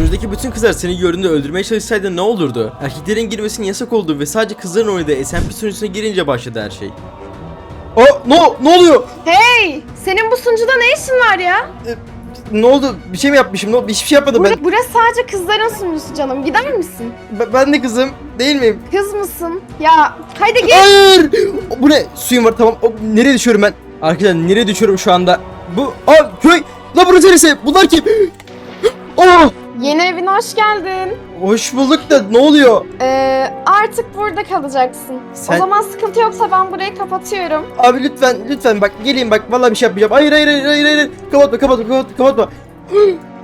Sunucudaki bütün kızlar seni gördüğünde öldürmeye çalışsaydı ne olurdu? Erkeklerin girmesinin yasak olduğu ve sadece kızların oynadığı SMP sunucusuna girince başladı her şey. Aa, ne, ne oluyor? Hey! Senin bu sunucuda ne işin var ya? Ne oldu? Bir şey mi yapmışım? Ne oldu? Hiçbir şey yapmadım ben. Bura- burası sadece kızların sunucusu canım. Gider misin? Ben, ben de kızım. Değil miyim? Kız mısın? Ya haydi git. Hayır! Bu ne? Suyum var tamam. O, nereye düşüyorum ben? Arkadaşlar nereye düşüyorum şu anda? Bu... Aa köy! La burası neresi? Bunlar kim? Oh! Yeni evine hoş geldin. Hoş bulduk da ne oluyor? Ee, artık burada kalacaksın. Sen- O zaman sıkıntı yoksa ben burayı kapatıyorum. Abi lütfen lütfen bak geleyim bak vallahi bir şey yapmayacağım. Hayır hayır hayır hayır hayır. Kapatma kapatma kapatma kapatma.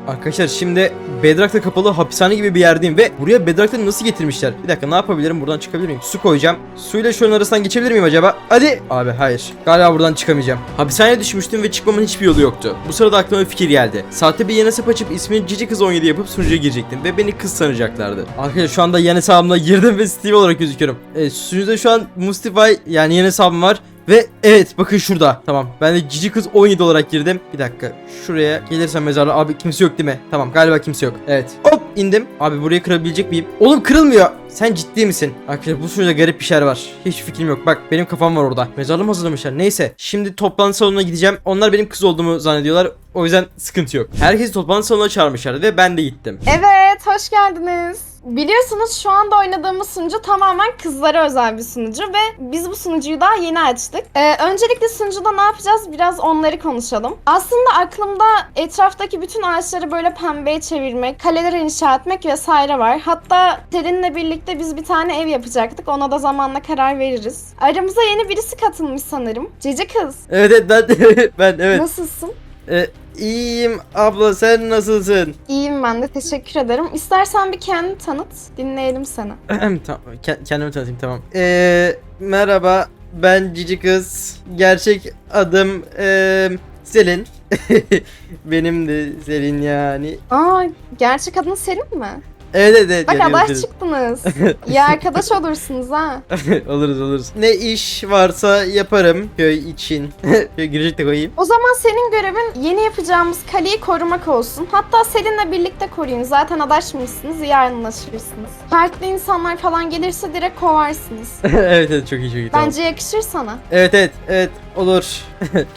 Arkadaşlar şimdi Bedrock'ta kapalı hapishane gibi bir yerdeyim ve buraya Bedrock'ta nasıl getirmişler? Bir dakika ne yapabilirim? Buradan çıkabilir miyim? Su koyacağım. Suyla şunun arasından geçebilir miyim acaba? Hadi. Abi hayır. Galiba buradan çıkamayacağım. Hapishaneye düşmüştüm ve çıkmamın hiçbir yolu yoktu. Bu sırada aklıma bir fikir geldi. Sahte bir yan hesap açıp ismini Cici Kız 17 yapıp sunucuya girecektim ve beni kız sanacaklardı. Arkadaşlar şu anda yan hesabımda girdim ve Steve olarak gözüküyorum. Evet sunucuda şu an Mustify yani yan hesabım var. Ve evet bakın şurada. Tamam ben de cici kız 17 olarak girdim. Bir dakika şuraya gelirsem mezarlığa. Abi kimse yok değil mi? Tamam galiba kimse yok. Evet. Hop indim. Abi burayı kırabilecek miyim? Oğlum kırılmıyor. Sen ciddi misin? Arkadaşlar bu sürede garip bir şeyler var. Hiç fikrim yok. Bak benim kafam var orada. Mezarlığımı hazırlamışlar. Neyse. Şimdi toplantı salonuna gideceğim. Onlar benim kız olduğumu zannediyorlar. O yüzden sıkıntı yok. Herkesi toplantı salonuna çağırmışlar ve ben de gittim. Evet, hoş geldiniz. Biliyorsunuz şu anda oynadığımız sunucu tamamen kızlara özel bir sunucu ve biz bu sunucuyu daha yeni açtık. Ee, öncelikle sunucuda ne yapacağız biraz onları konuşalım. Aslında aklımda etraftaki bütün ağaçları böyle pembeye çevirmek, kaleler inşa etmek vesaire var. Hatta Selin'le birlikte biz bir tane ev yapacaktık. Ona da zamanla karar veririz. Aramıza yeni birisi katılmış sanırım. Cici kız. Evet evet ben, ben evet. Nasılsın? Ee, iyiyim abla sen nasılsın? İyiyim ben de teşekkür ederim. İstersen bir kendini tanıt. Dinleyelim seni. tamam ke- kendimi tanıtayım tamam. Ee, merhaba ben Cici Kız. Gerçek adım ee, Selin. Benim de Selin yani. Aa, gerçek adın Selin mi? Evet evet evet. Bak arkadaş evet, çıktınız. İyi arkadaş olursunuz ha. oluruz oluruz. Ne iş varsa yaparım köy için. Şöyle girecek de koyayım. O zaman senin görevin yeni yapacağımız kaleyi korumak olsun. Hatta Selin'le birlikte koruyun. Zaten adaşmışsınız, iyi anlaşırsınız. Farklı insanlar falan gelirse direkt kovarsınız. evet evet çok iyi çok iyi tamam. Bence yakışır sana. Evet evet evet olur.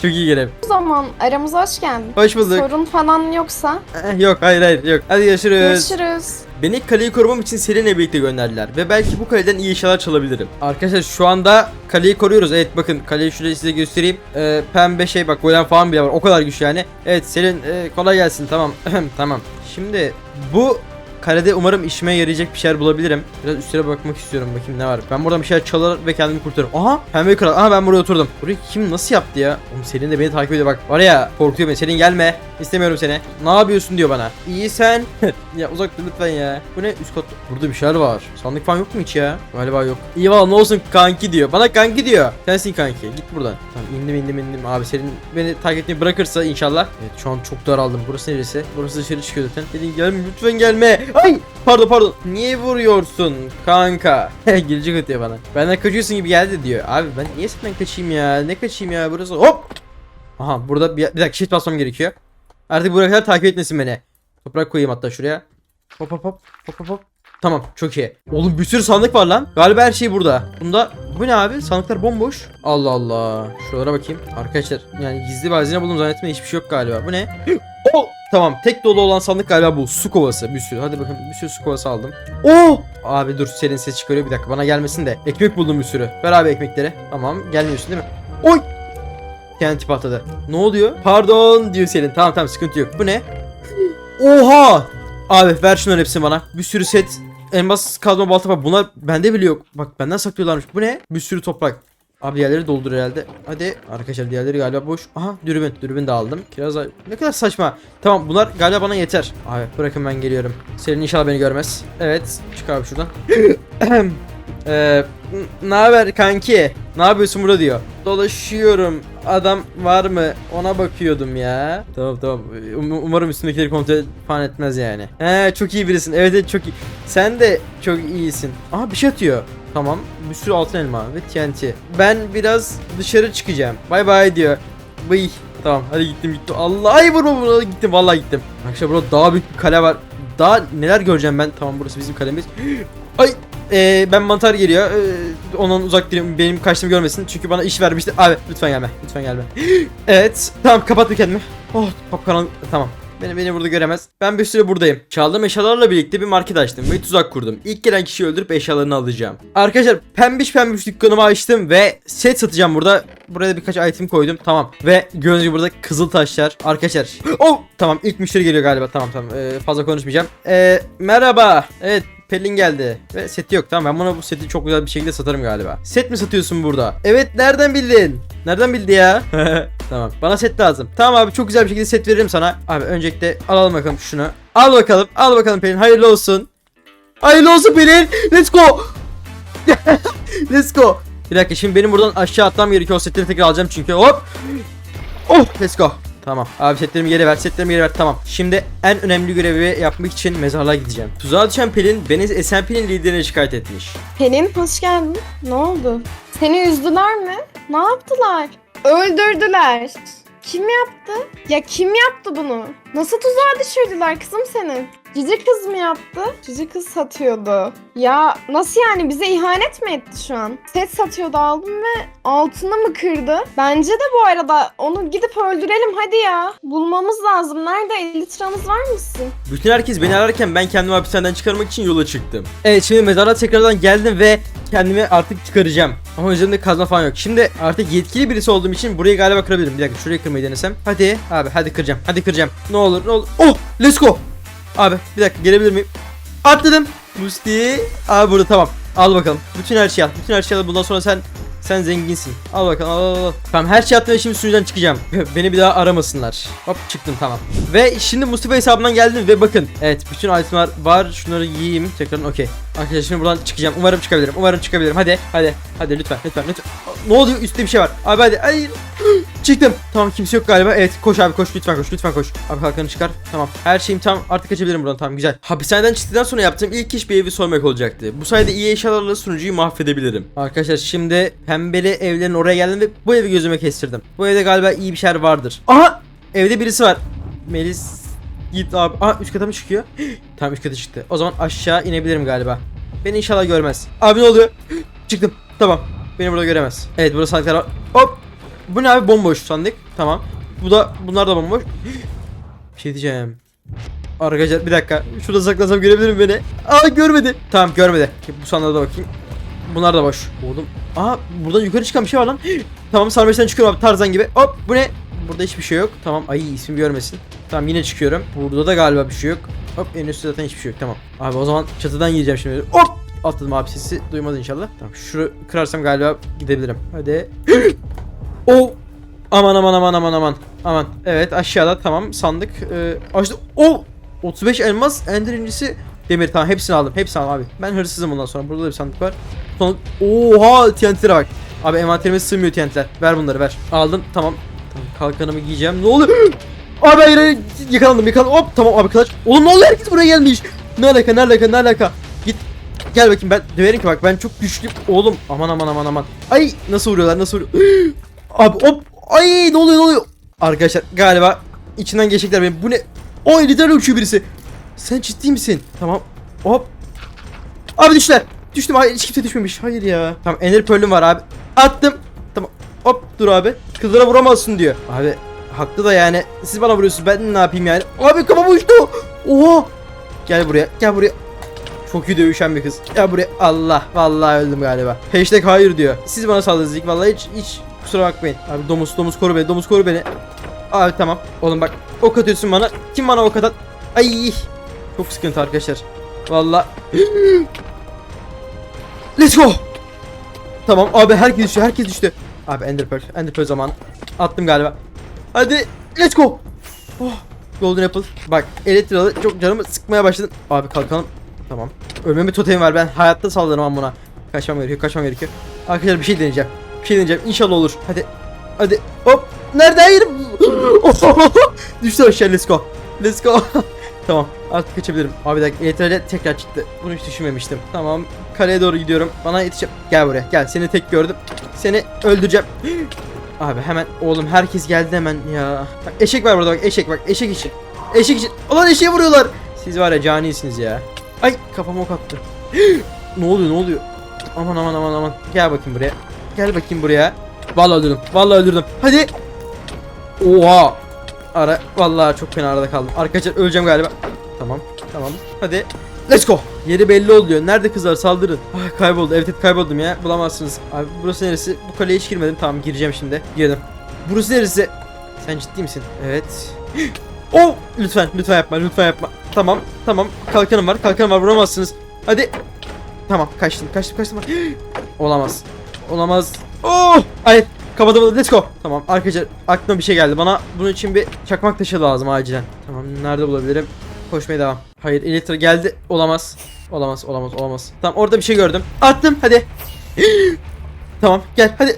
çok iyi görev. O zaman aramıza hoş geldin. Hoş bulduk. Sorun falan yoksa Eh, yok hayır hayır yok. Hadi görüşürüz. görüşürüz. Beni kaleyi korumam için Selin'le birlikte gönderdiler ve belki bu kaleden iyi eşyalar çalabilirim. Arkadaşlar şu anda kaleyi koruyoruz. Evet bakın kaleyi şuraya size göstereyim. Ee, pembe şey bak golem falan bile var. O kadar güçlü yani. Evet Selin e, kolay gelsin tamam. tamam. Şimdi bu kalede umarım işime yarayacak bir şeyler bulabilirim. Biraz üstlere bakmak istiyorum bakayım ne var. Ben buradan bir şeyler çalar ve kendimi kurtarırım. Aha pembe kral. Aha ben buraya oturdum. Burayı kim nasıl yaptı ya? Oğlum Selin de beni takip ediyor bak. Var ya korkuyor beni. Selin gelme. İstemiyorum seni. Ne yapıyorsun diyor bana. İyi sen. ya uzak dur lütfen ya. Bu ne üst kat? Burada bir şeyler var. Sandık falan yok mu hiç ya? Galiba yok. İyi valla ne olsun kanki diyor. Bana kanki diyor. Sensin kanki. Git buradan. Tamam indim indim indim. Abi senin beni takip etmeyi bırakırsa inşallah. Evet şu an çok daraldım. Burası neresi? Burası dışarı çıkıyor zaten. Dedin gelme lütfen gelme. Ay pardon pardon. Niye vuruyorsun kanka? Gelecek ötüyor bana. Benden kaçıyorsun gibi geldi diyor. Abi ben niye senden kaçayım ya? Ne kaçayım ya? Burası hop. Aha burada bir, bir dakika shift basmam gerekiyor. Artık buraya kadar takip etmesin beni. Toprak koyayım hatta şuraya. Hop hop hop hop hop hop. Tamam çok iyi. Oğlum bir sürü sandık var lan. Galiba her şey burada. Bunda bu ne abi? Sandıklar bomboş. Allah Allah. Şuralara bakayım. Arkadaşlar yani gizli hazine buldum zannetme hiçbir şey yok galiba. Bu ne? Tamam tek dolu olan sandık galiba bu. Su kovası bir sürü. Hadi bakın bir sürü su kovası aldım. Oh! Abi dur senin ses çıkarıyor bir dakika bana gelmesin de. Ekmek buldum bir sürü. Ver abi ekmekleri. Tamam gelmiyorsun değil mi? Oy! TNT patladı. Ne oluyor? Pardon diyor Selin. Tamam tamam sıkıntı yok. Bu ne? Oha! Abi ver şunların hepsini bana. Bir sürü set. Elmas kazma balta var. Bunlar bende bile yok. Bak benden saklıyorlarmış. Bu ne? Bir sürü toprak. Abi diğerleri doldur herhalde. Hadi arkadaşlar diğerleri galiba boş. Aha dürbün. Dürbün de aldım. Kiraz ne kadar saçma. Tamam bunlar galiba bana yeter. Abi bırakın ben geliyorum. Selin inşallah beni görmez. Evet çık abi şuradan. Eee ne haber kanki? Ne yapıyorsun burada diyor. Dolaşıyorum. Adam var mı? Ona bakıyordum ya. Tamam tamam. Um- umarım üstündekileri kontrol falan etmez yani. He çok iyi birisin. Evet evet çok iyi. Sen de çok iyisin. Aha bir şey atıyor. Tamam. Bir sürü altın elma ve TNT. Ben biraz dışarı çıkacağım. Bay bay diyor. Bıy. Tamam hadi gittim gittim. Allah ay vurma buna gittim vallahi gittim. Arkadaşlar burada daha büyük bir kale var. daha neler göreceğim ben. Tamam burası bizim kalemiz. Ay ee, ben mantar geliyor. Ee, ondan uzak durayım. Benim kaçtığımı görmesin. Çünkü bana iş vermişti. Abi lütfen gelme. Lütfen gelme. evet. Tamam kapattım kendimi. Oh kapkaranlık. Tamam. Beni beni burada göremez. Ben bir süre buradayım. Çaldığım eşyalarla birlikte bir market açtım ve tuzak kurdum. İlk gelen kişiyi öldürüp eşyalarını alacağım. Arkadaşlar pembiş pembiş dükkanımı açtım ve set satacağım burada. Buraya birkaç item koydum. Tamam. Ve gördüğünüz gibi burada kızıl taşlar. Arkadaşlar. Oh! Tamam ilk müşteri geliyor galiba. Tamam tamam. Ee, fazla konuşmayacağım. Ee, merhaba. Evet Pelin geldi ve seti yok tamam ben buna bu seti çok güzel bir şekilde satarım galiba. Set mi satıyorsun burada? Evet nereden bildin? Nereden bildi ya? tamam bana set lazım. Tamam abi çok güzel bir şekilde set veririm sana. Abi öncelikle alalım bakalım şunu. Al bakalım al bakalım Pelin hayırlı olsun. Hayırlı olsun Pelin. Let's go. Let's go. Bir dakika şimdi benim buradan aşağı atmam gerekiyor. O setleri tekrar alacağım çünkü. Hop. Oh let's go. Tamam. Abi setlerimi geri ver. Setlerimi geri ver. Tamam. Şimdi en önemli görevi yapmak için mezarlığa gideceğim. Tuzağa düşen Pelin beni SMP'nin liderine şikayet etmiş. Pelin hoş geldin. Ne oldu? Seni üzdüler mi? Ne yaptılar? Öldürdüler. Kim yaptı? Ya kim yaptı bunu? Nasıl tuzağa düşürdüler kızım seni? Cici kız mı yaptı? Cici kız satıyordu. Ya nasıl yani bize ihanet mi etti şu an? Set satıyordu aldım ve altını mı kırdı? Bence de bu arada onu gidip öldürelim hadi ya. Bulmamız lazım. Nerede 50 liramız var mısın? Bütün herkes beni ararken ben kendimi hapishaneden çıkarmak için yola çıktım. Evet şimdi mezarlığa tekrardan geldim ve kendimi artık çıkaracağım. Ama üzerimde kazma falan yok. Şimdi artık yetkili birisi olduğum için burayı galiba kırabilirim. Bir dakika şurayı kırmayı denesem. Hadi abi hadi kıracağım. Hadi kıracağım. Ne olur ne olur. Oh let's go. Abi bir dakika gelebilir miyim? Atladım. Musti. Abi burada tamam. Al bakalım. Bütün her şeyi al. Bütün her şeyi al. Bundan sonra sen sen zenginsin. Al bakalım al al al. Tamam her şey attım ve şimdi sunucudan çıkacağım. Beni bir daha aramasınlar. Hop çıktım tamam. Ve şimdi Mustafa hesabından geldim ve bakın. Evet bütün itemler var. Şunları yiyeyim. Tekrar okey. Arkadaşlar şimdi buradan çıkacağım. Umarım çıkabilirim. Umarım çıkabilirim. Hadi hadi. Hadi lütfen lütfen lütfen. Ne oluyor? Üstte bir şey var. Abi hadi. Hayır. Çıktım. Tamam kimse yok galiba. Evet koş abi koş lütfen koş lütfen koş. Abi kalkanı çıkar. Tamam. Her şeyim tam artık kaçabilirim buradan. Tamam güzel. Hapishaneden çıktıktan sonra yaptığım ilk iş bir evi soymak olacaktı. Bu sayede iyi eşyalarla sunucuyu mahvedebilirim. Arkadaşlar şimdi pembeli evlerin oraya geldim ve bu evi gözüme kestirdim. Bu evde galiba iyi bir şeyler vardır. Aha! Evde birisi var. Melis git abi. Aha üst kata mı çıkıyor? tamam üst kata çıktı. O zaman aşağı inebilirim galiba. Beni inşallah görmez. Abi ne oluyor? Çıktım. Tamam. Beni burada göremez. Evet burada sandıklar var. Hop. Bu ne abi bomboş sandık. Tamam. Bu da bunlar da bomboş. Bir şey diyeceğim. Arkadaşlar bir dakika. Şurada saklasam görebilir mi beni? Aa görmedi. Tamam görmedi. Bu sandığa da bakayım. Bunlar da boş. Oğlum. Aa buradan yukarı çıkan bir şey var lan. tamam sarmaştan çıkıyorum abi Tarzan gibi. Hop bu ne? Burada hiçbir şey yok. Tamam ay ismi görmesin. Tamam yine çıkıyorum. Burada da galiba bir şey yok. Hop en üstte zaten hiçbir şey yok. Tamam. Abi o zaman çatıdan gireceğim şimdi. Hop! Atladım abi sesi duymaz inşallah. Tamam şunu kırarsam galiba gidebilirim. Hadi. o Aman aman aman aman aman. Aman. Evet aşağıda tamam sandık. Ee, açtı. O 35 elmas ender incisi demir tamam hepsini aldım. Hepsini aldım abi. Ben hırsızım bundan sonra. Burada da bir sandık var. Son Oha TNT'lere bak. Abi envanterime sığmıyor TNT'ler. Ver bunları ver. Aldım tamam. Tamam kalkanımı giyeceğim. Ne oluyor? Abi hayır hayır yakalandım yakalandım. Hop tamam abi kılıç. Oğlum ne oluyor herkes buraya gelmiş. Ne alaka ne alaka ne alaka. Git Gel bakayım ben döverim ki bak ben çok güçlü oğlum aman aman aman aman ay nasıl vuruyorlar nasıl vuruyor abi hop. Ay ne oluyor ne oluyor? Arkadaşlar galiba içinden geçecekler benim bu ne? O eliden uçuyor birisi. Sen ciddi misin? Tamam. Hop. Abi düştüler. Düştüm. Hayır hiç kimse düşmemiş. Hayır ya. Tamam ender pearl'üm var abi. Attım. Tamam. Hop dur abi. Kızlara vuramazsın diyor. Abi haklı da yani. Siz bana vuruyorsunuz. Ben ne yapayım yani? Abi kafam uçtu oha. Gel buraya gel buraya. Çok iyi dövüşen bir kız. Ya buraya. Allah vallahi öldüm galiba. Hashtag hayır diyor. Siz bana saldırdınız ilk. Vallahi hiç hiç kusura bakmayın. Abi domuz domuz koru beni domuz koru beni. Abi tamam. Oğlum bak ok atıyorsun bana. Kim bana ok atar? Ay çok sıkıntı arkadaşlar. Vallahi. Let's go. Tamam abi herkes düştü herkes düştü. Abi Ender Pearl Ender Pearl zamanı. Attım galiba. Hadi let's go. Oh, Golden Apple. Bak elektralı çok canımı sıkmaya başladın. Abi kalkalım. Tamam. Ölmeme bir totemim var. Ben hayatta saldırmam buna. Kaçmam gerekiyor. Kaçmam gerekiyor. Arkadaşlar bir şey deneyeceğim. Şey deneyeceğim. İnşallah olur. Hadi. Hadi. Hop. Nerede? Hayır. Düştü aşağı. Let's go. Let's go. tamam. Artık kaçabilirim. Abi dakika. ETR'de tekrar çıktı. Bunu hiç düşünmemiştim. Tamam. Kaleye doğru gidiyorum. Bana yetişeceğim. Gel buraya. Gel. Seni tek gördüm. Seni öldüreceğim. Abi hemen oğlum herkes geldi hemen ya. Bak eşek var burada bak eşek bak eşek için. Eşek için. Ulan eşeğe vuruyorlar. Siz var ya canisiniz ya. Ay kafama ok attı. ne oluyor ne oluyor? Aman aman aman aman. Gel bakayım buraya. Gel bakayım buraya. Vallahi öldürdüm. Vallahi öldürdüm. Hadi. Oha. Ara vallahi çok fena arada kaldım. Arkadaşlar öleceğim galiba. Tamam. Tamam. Hadi. Let's go. Yeri belli oluyor. Nerede kızlar saldırın. Ah, kayboldu. Evet evet kayboldum ya. Bulamazsınız. Abi burası neresi? Bu kaleye hiç girmedim. Tamam gireceğim şimdi. Girdim. Burası neresi? Sen ciddi misin? Evet. Oh! Lütfen lütfen yapma lütfen yapma. Tamam tamam. Kalkanım var kalkanım var vuramazsınız. Hadi. Tamam kaçtım kaçtım kaçtım. Olamaz. Olamaz. Oh! Hayır. Kapadım. Let's go. Tamam arkadaşlar aklıma bir şey geldi. Bana bunun için bir çakmak taşı lazım acilen. Tamam nerede bulabilirim? Koşmaya devam. Hayır Elytra geldi. Olamaz. Olamaz olamaz olamaz. Tamam orada bir şey gördüm. Attım hadi. tamam gel hadi.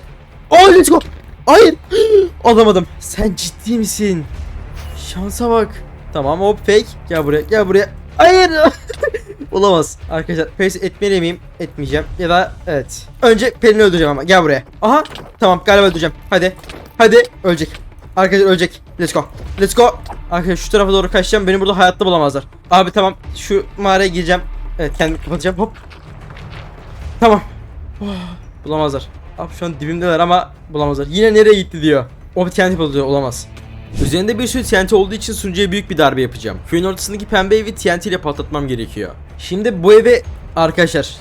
Oh let's go. Hayır. Alamadım. Sen ciddi misin? Şansa bak. Tamam hop fake. Gel buraya gel buraya. Hayır. Olamaz. Arkadaşlar face etmeli miyim? Etmeyeceğim. Ya da evet. Önce Pelin'i öldüreceğim ama. Gel buraya. Aha. Tamam galiba öldüreceğim. Hadi. Hadi. Ölecek. Arkadaşlar ölecek. Let's go. Let's go. Arkadaşlar şu tarafa doğru kaçacağım. Beni burada hayatta bulamazlar. Abi tamam. Şu mağaraya gireceğim. Evet kendimi kapatacağım. Hop. Tamam. Oh, bulamazlar. Abi şu an dibimdeler ama bulamazlar. Yine nereye gitti diyor. O bir TNT buluyor olamaz. Üzerinde bir sürü TNT olduğu için sunucuya büyük bir darbe yapacağım. Köyün ortasındaki pembe evi TNT ile patlatmam gerekiyor. Şimdi bu eve arkadaşlar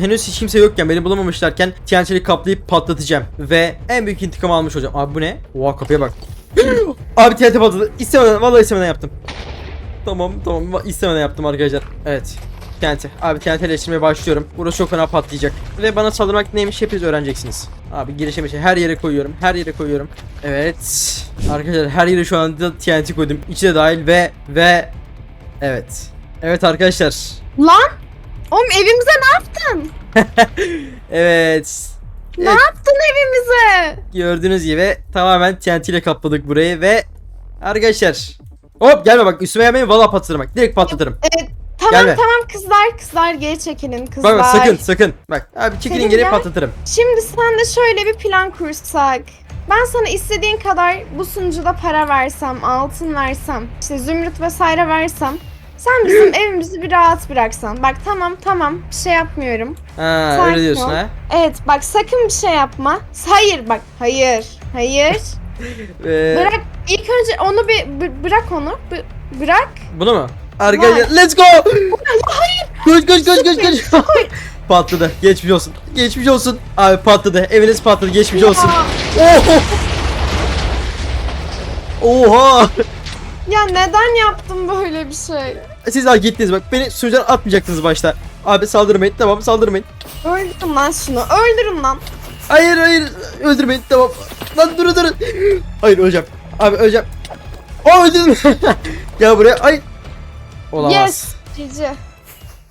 henüz hiç kimse yokken beni bulamamışlarken TNT ile kaplayıp patlatacağım. Ve en büyük intikam almış olacağım. Abi bu ne? Oha kapıya bak. Abi TNT patladı. İstemeden vallahi istemeden yaptım. Tamam tamam istemeden yaptım arkadaşlar. Evet. TNT. Abi TNT'leştirmeye başlıyorum. Burası çok fena patlayacak. Ve bana saldırmak neymiş hepiniz öğreneceksiniz. Abi girişe şey her yere koyuyorum. Her yere koyuyorum. Evet. Arkadaşlar her yere şu anda TNT koydum. İçi de dahil ve ve evet. Evet arkadaşlar. Lan! Oğlum evimize ne yaptın? Evet. Ne Evet, yaptın evimize? gördüğünüz gibi tamamen TNT ile kapladık burayı ve arkadaşlar. Hop gelme bak üstüme gelmeyin valla patlatırım bak. Direkt patlatırım. Tamam Gelme. tamam kızlar kızlar geri çekilin kızlar. Bak bak sakın sakın. Bak abi çekilin Selim geri gel. patlatırım. Şimdi sen de şöyle bir plan kursak. Ben sana istediğin kadar bu sunucuda para versem, altın versem, işte zümrüt vesaire versem. Sen bizim evimizi bir rahat bıraksan. Bak tamam tamam bir şey yapmıyorum. Ha Sakin öyle diyorsun ol. ha. Evet bak sakın bir şey yapma. Hayır bak hayır. Hayır. Ee, Bırak ilk önce onu bir bı- bırak onu. Bı- bırak. Bunu mu? Arkadaşlar let's go. Koş koş koş koş koş. patladı. Geçmiş olsun. Geçmiş olsun. Abi patladı. Eviniz patladı. Geçmiş olsun. Oho. Oha. ya neden yaptın böyle bir şey? Siz hak gittiniz bak. Beni sunucudan atmayacaktınız başta. Abi saldırmayın. Tamam saldırmayın. Öldürün lan şunu. Öldürün lan. Hayır hayır. Öldürmeyin. Tamam. Lan durun durun. Hayır öleceğim. Abi öleceğim. Aa öldürdüm. Gel buraya. Ay. Olamaz. Yes. Cici.